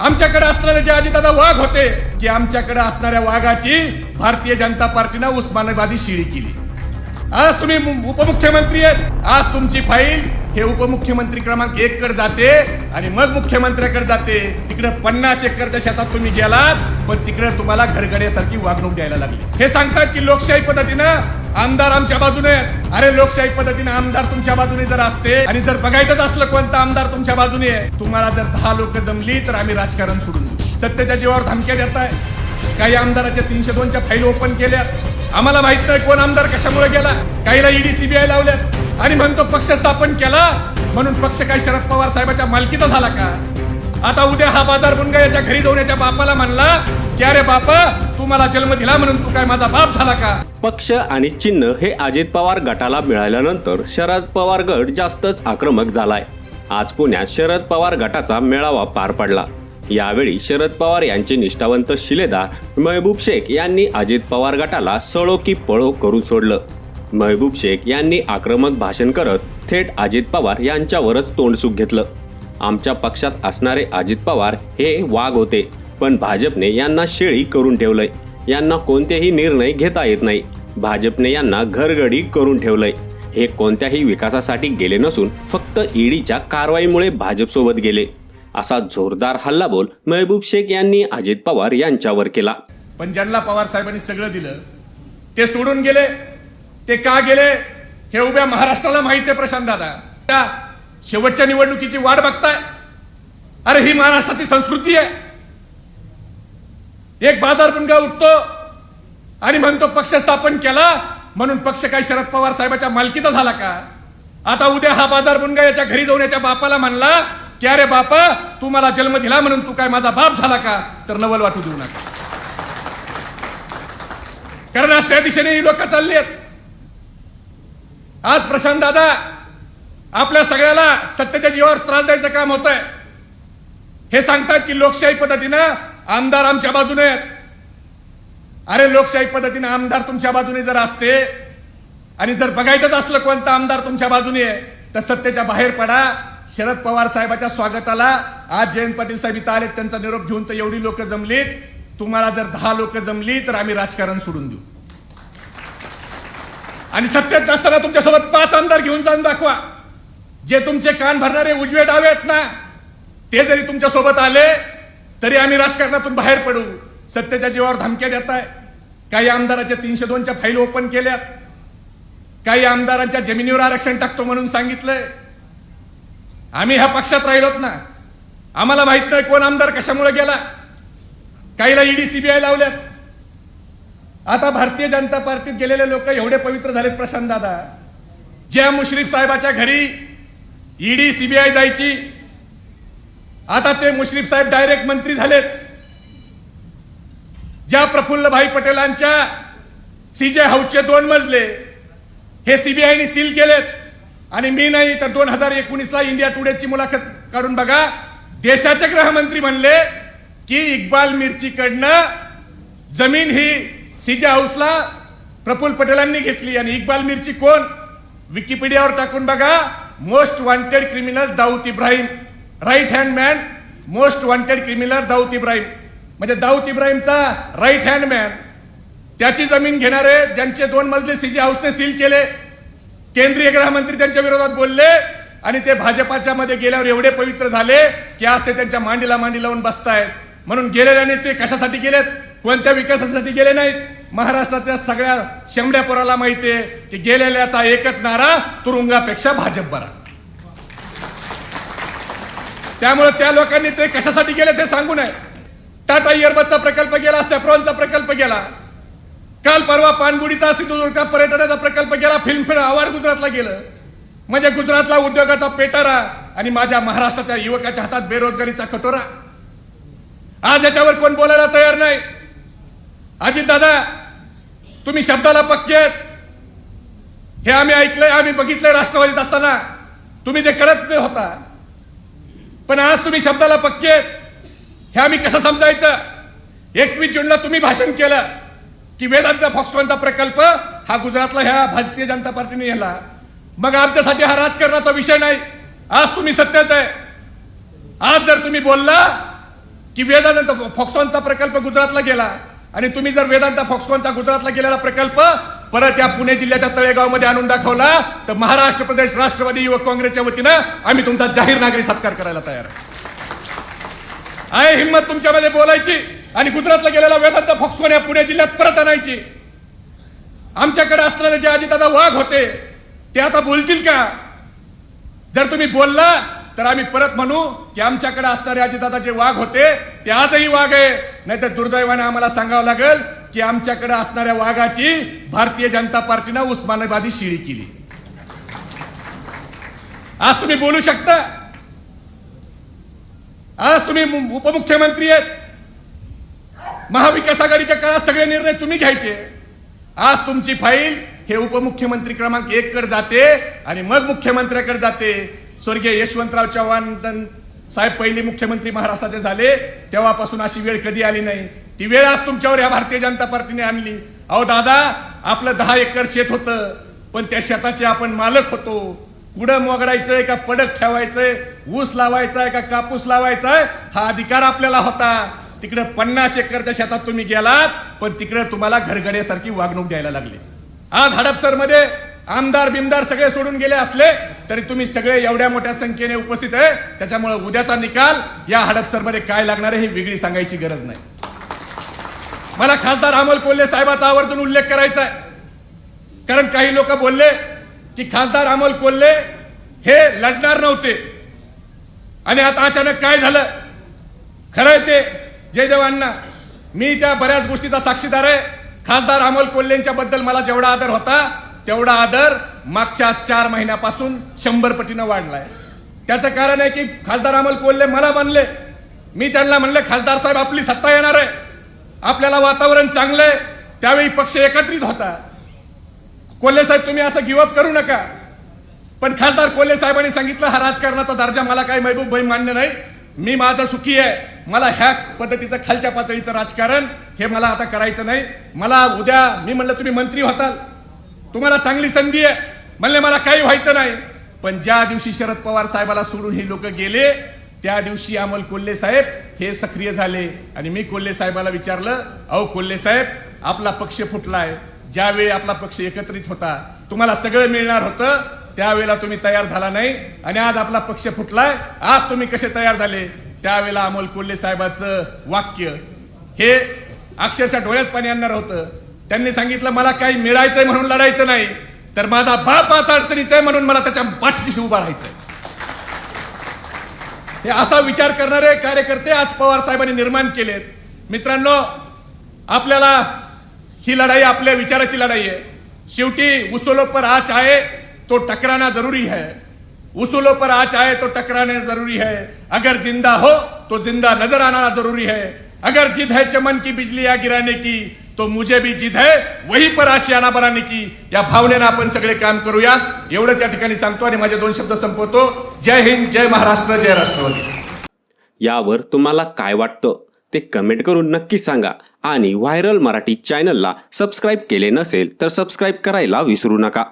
आमच्याकडे असणारे जे अजितदादा वाघ होते की आमच्याकडे असणाऱ्या वाघाची भारतीय जनता पार्टीनं उस्मानाबादी शिरी केली. आज तुम्ही उपमुख्यमंत्री आहेत आज तुमची फाईल हे उपमुख्यमंत्री क्रमांक एक कडे जाते आणि मग मुख्यमंत्र्याकडे जाते. तिकडे पन्नास एकरच्या शेतात तुम्ही गेलात पण तिकडे तुम्हाला घरगड्यासारखी वागणूक द्यायला लागली. हे सांगतात की लोकशाही पद्धतीनं आमदार आमच्या बाजूने अरे लोकशाही पद्धतीने आमदार तुमच्या बाजूने जर असते आणि जर बघायचंच असलं कोणता आमदार तुमच्या बाजूने आहे तुम्हाला जर दहा लोक जमली तर आम्ही राजकारण सोडून देऊ. सत्तेच्या जीवावर धमक्या देताय. काही आमदाराच्या तीनशे दोनच्या फाईल ओपन केल्या. आम्हाला माहीत नाही कोण आमदार कशामुळे गेला. काहीला ईडी सीबीआय लावल्यात. आणि म्हणतो पक्ष स्थापन केला. म्हणून पक्ष काय शरद पवार साहेबाच्या मालकीचा झाला का? आता उद्या हा बाजार मुनगा याच्या घरी जाऊन याच्या बापाला म्हणला की अरे बापा तू मला जन्म दिला म्हणून तू काय माझा बाप झाला का? पक्ष आणि चिन्ह हे अजित पवार गटाला मिळाल्यानंतर शरद पवार गट जास्तच आक्रमक झालाय. आज पुण्यात शरद पवार गटाचा मेळावा पार पडला. यावेळी शरद पवार यांचे निष्ठावंत शिलेदार महबूब शेख यांनी अजित पवार गटाला सळो की पळो करू सोडलं. महबूब शेख यांनी आक्रमक भाषण करत थेट अजित पवार यांच्यावरच तोंडसुख घेतलं. आमच्या पक्षात असणारे अजित पवार हे वाघ होते पण भाजपने यांना शेळी करून ठेवलंय. यांना कोणतेही निर्णय घेता येत नाही. भाजपने यांना घरगडी करून ठेवलंय. हे कोणत्याही विकासासाठी गेले नसून फक्त ईडीच्या कारवाईमुळे भाजपसोबत गेले. असा जोरदार हल्लाबोल महबूब शेख यांनी अजित पवार यांच्यावर केला. पण ज्यांना पवार साहेबांनी सगळं दिलं ते सोडून गेले. ते का गेले हे उभ्या महाराष्ट्राला माहीत आहे प्रशांत दादा. त्या शेवटच्या निवडणुकीची वाट बघताय? अरे ही महाराष्ट्राची संस्कृती आहे. एक बाजार बुनगा उठतो आणि म्हणतो पक्ष स्थापन केला म्हणून पक्ष काय शरद पवार साहेबाच्या मालकीचा झाला का? आता उद्या हा बाजार मुनगा याच्या घरी जाऊन याच्या बापाला म्हणला की अरे बापा तू मला जन्म दिला म्हणून तू काय माझा बाप झाला का? तर नवल वाटू देऊ नका. कारण आज त्या दिशेने ही लोक चालली आहेत. आज प्रशांत दादा आपल्या सगळ्याला सत्तेच्या जीवावर त्रास द्यायचं काम होत आहे हे सांगतात की लोकशाही पद्धतीनं आमदार आमच्या बाजूने आहेत. अरे लोकशाही पद्धतीनं आमदार तुमच्या बाजूने जर असते आणि जर बघायचंच असलं कोणता आमदार तुमच्या बाजूने आहे तर सत्तेच्या बाहेर पडा. शरद पवार साहेबाच्या स्वागताला आज जयंत पाटील साहेब इथं आले त्यांचा निरोप घेऊन तर एवढी लोक जमलीत. तुम्हाला जर दहा लोक जमली तर आम्ही राजकारण सोडून देऊ. आणि सत्तेत नसताना तुमच्यासोबत पाच आमदार घेऊन जाऊन दाखवा. जे तुमचे कान भरणारे उजवे डावे आहेत ना ते जरी तुमच्यासोबत आले तरी आम्ही राजकारणातून बाहेर पडू. सत्तेच्या जीवावर धमक्या देताय. काही आमदाराच्या तीनशे दोनच्या फाईल ओपन केल्या काही आमदारांच्या जमिनीवर आरक्षण टाकतो म्हणून सांगितलंय. आम्ही ह्या पक्षात राहिलोत ना. आम्हाला माहीत नाही कोण आमदार कशामुळे गेला. काहीला ईडी सीबीआय लावल्यात. आता भारतीय जनता पार्टीत गेलेले लोक एवढे पवित्र झालेत प्रशांत दादा. ज्या मुश्रीफ साहेबाच्या घरी ईडी सीबीआय जायची आता ते मुश्रीफ साहेब डायरेक्ट मंत्री झालेत. ज्या प्रफुल्लभाई पटेलांच्या सीजे हाऊसचे दोन मजले हे सीबीआयने सील केलेत. आणि मी नाही तर दोन हजार एकोणीसला इंडिया टुडेची मुलाखत काढून बघा. देशाचे गृहमंत्री म्हणले की इक्बाल मिरचीकडनं जमीन ही सीजे हाऊसला प्रफुल पटेलांनी घेतली आणि इक्बाल मिरची कोण? विकिपीडियावर टाकून बघा most wanted criminal Dawood Ibrahim. Right hand man most wanted criminal Dawood Ibrahim. म्हणजे दाऊद इब्राहिमचा राईट हँड मॅन त्याची जमीन घेणारे ज्यांचे दोन मजले सीजे हाऊसने सील केले केंद्रीय गृहमंत्री त्यांच्या विरोधात बोलले आणि ते भाजपाच्या मध्ये गेल्यावर एवढे पवित्र झाले की आज ते त्यांच्या मांडीला मांडी लावून बसतायत. म्हणून गेलेल्याने ते कशासाठी गेलेत कोणत्या विकासासाठी गेले नाहीत? महाराष्ट्रातल्या सगळ्या शेमड्या पोराला माहितीये की गेलेल्याचा एकच नारा तुरुंगापेक्षा भाजप बरा त्यामुळे त्या लोकांनी ते कशासाठी गेले ते सांगू नये. टाटा इयरबदचा प्रकल्प गेला सेफ्रॉनचा प्रकल्प गेला. काल परवा पाणबुडीचा सिंधुदुर्गचा पर्यटनाचा प्रकल्प गेला फिल्मफेअर अवॉर्ड गुजरातला गेलं. म्हणजे गुजरातला उद्योगाचा पेटारा आणि माझ्या महाराष्ट्राच्या युवकाच्या हातात बेरोजगारीचा कटोरा. आज याच्यावर कोण बोलायला तयार नाही? दादा तुम्ही शब्दाला पक्के आहेत. हे आम्ही ऐकलंय आम्ही बघितलंय राष्ट्रवादीत असताना. तुम्ही ते करत नाही होता. पण आज तुम्ही शब्दाला पक्के आहेत. हे आम्ही कसं समजायचं? एकवीस जूनला तुम्ही भाषण केलं की वेदांत फॉक्सकॉनचा प्रकल्प हा गुजरातला ह्या भारतीय जनता पार्टीने नेला. मग आमच्यासाठी हा राजकारणाचा विषय नाही. आज तुम्ही सत्यात आहे. आज जर तुम्ही बोलला की वेदांत फॉक्सॉनचा प्रकल्प गुजरातला गेला आणि तुम्ही जर वेदांत फॉक्सकॉनचा गुजरातला गेलेला प्रकल्प परत या पुणे जिल्ह्याच्या तळेगावमध्ये आणून दाखवला तर महाराष्ट्र प्रदेश राष्ट्रवादी युवक काँग्रेसच्या वतीनं आम्ही तुमचा जाहीर नागरी सत्कार करायला तयार आहे. आहे हिंमत तुमच्यामध्ये बोलायची आणि गुजरातला गेलेला वेदांत फॉक्सकॉन या पुणे जिल्ह्यात परत आणायची. आमच्याकडे असणारे जे अजितदादा वाघ होते ते आता बोलतील का? जर तुम्ही बोलला तर आम्ही परत म्हणू की आमच्याकडे असणारे अजितदादा जे वाघ होते ते आजही वाघ आहे. नाही तर दुर्दैवाने आम्हाला सांगावं लागेल की आमच्याकडे असणाऱ्या वाघाची भारतीय जनता पार्टीनं उस्मानाबादी शिळी केली. आज तुम्ही बोलू शकता. आज तुम्ही उपमुख्यमंत्री आहेत. महाविकास आघाडीच्या काळात सगळे निर्णय तुम्ही घ्यायचे. आज तुमची फाईल हे उपमुख्यमंत्री क्रमांक एक कडे जाते आणि मग मुख्यमंत्र्याकडे जाते. स्वर्गीय यशवंतराव चव्हाण साहेब पहिले मुख्यमंत्री महाराष्ट्राचे झाले तेव्हापासून अशी वेळ कधी आली नाही. ती वेळ आज तुमच्यावर या भारतीय जनता पार्टीने आणली. अहो दादा आपलं दहा एकर शेत होतं पण त्या शेताचे आपण मालक होतो. कुठं मोगडायचंय का पडक ठेवायचंय? ऊस लावायचा आहे का कापूस लावायचा आहे हा अधिकार आपल्याला होता. तिकडे पन्नास एकरच्या शेतात तुम्ही गेलात पण तिकडे तुम्हाला घरगड्यासारखी वागणूक द्यायला लागली. आज हडपसरमध्ये आमदार बिमदार सगळे सोडून गेले असले तरी तुम्ही सगळे एवढ्या मोठ्या संख्येने उपस्थित आहे. त्याच्यामुळे उद्याचा निकाल या हडपसरमध्ये काय लागणार आहे ही वेगळी सांगायची गरज नाही. मला खासदार अमोल कोल्हे साहेबाचा आवर्जून उल्लेख करायचा आहे. कारण काही लोक बोलले की खासदार अमोल कोल्हे हे लढणार नव्हते. आणि आता अचानक काय झालं? खरंय ते जयदेवांना मी त्या बऱ्याच गोष्टीचा साक्षीदार आहे. खासदार अमोल कोल्हेंच्या बद्दल मला जेवढा आदर होता तेवढा आदर मागच्या चार महिन्यापासून शंभर पटीनं वाढलाय. त्याचं कारण आहे की खासदार अमल कोल्हे मला म्हणले मी त्यांना म्हणले खासदार साहेब आपली सत्ता येणार आहे. आपल्याला वातावरण चांगलं आहे. त्यावेळी पक्ष एकत्रित होता. कोल्हे साहेब तुम्ही असं गिवअप करू नका. पण खासदार कोल्हे साहेबांनी सांगितलं हा राजकारणाचा दर्जा मला काही महबूब भाई मान्य नाही. मी माझं सुखी आहे. मला ह्या पद्धतीचं खालच्या पातळीचं राजकारण हे मला आता करायचं नाही. मला उद्या मी म्हणलं तुम्ही मंत्री होताल. तुम्हाला चांगली संधी आहे. म्हणले मला काही व्हायचं नाही. पण ज्या दिवशी शरद पवार साहेबाला सोडून हे लोक गेले त्या दिवशी अमोल कोल्हे साहेब हे सक्रिय झाले. आणि मी कोल्हे साहेबाला विचारलं अहो कोल्हे साहेब आपला पक्ष फुटलाय. ज्यावेळी आपला पक्ष एकत्रित होता तुम्हाला सगळं मिळणार होतं. त्यावेळेला तुम्ही तयार झाला नाही. आणि आज आपला पक्ष फुटलाय. आज तुम्ही कसे तयार झाले? त्यावेळेला अमोल कोल्हे साहेबाचं वाक्य हे अक्षरशः डोळ्यात पाणी आणणार होतं. त्यांनी सांगितलं मला काही मिळायचंय म्हणून लढायचं नाही तर माझा बाप आता अडचणीत आहे म्हणून मला त्याच्या पाठीशी उभा राहायचंय. हे असा विचार करणारे कार्यकर्ते आज पवार साहेबांनी निर्माण केलेत. मित्रांनो आपल्याला ही लढाई आपल्या विचाराची लढाई आहे. शेवटी उसोलो पर आज आहे तो टकराना जरूरी है. उसूलों पर आज आहे तो टकराना जरूरी है. अगर जिंदा हो तो जिंदा नजर आना जरूरी है. अगर जिद है चमन की बिजली या गिराने की तो मुझे भी जिद है वही पर आशी बनाने की। या भावनेनं आपण सगळे काम करूया। एवढंच या ठिकाणी सांगतो आणि माझे दोन शब्द संपवतो। जय हिंद जय महाराष्ट्र जय राष्ट्रवादी. यावर तुम्हाला काय वाटतं? ते कमेंट करून नक्की सांगा. आणि व्हायरल मराठी चॅनलला सबस्क्राईब केले नसेल तर सबस्क्राईब करायला विसरू नका.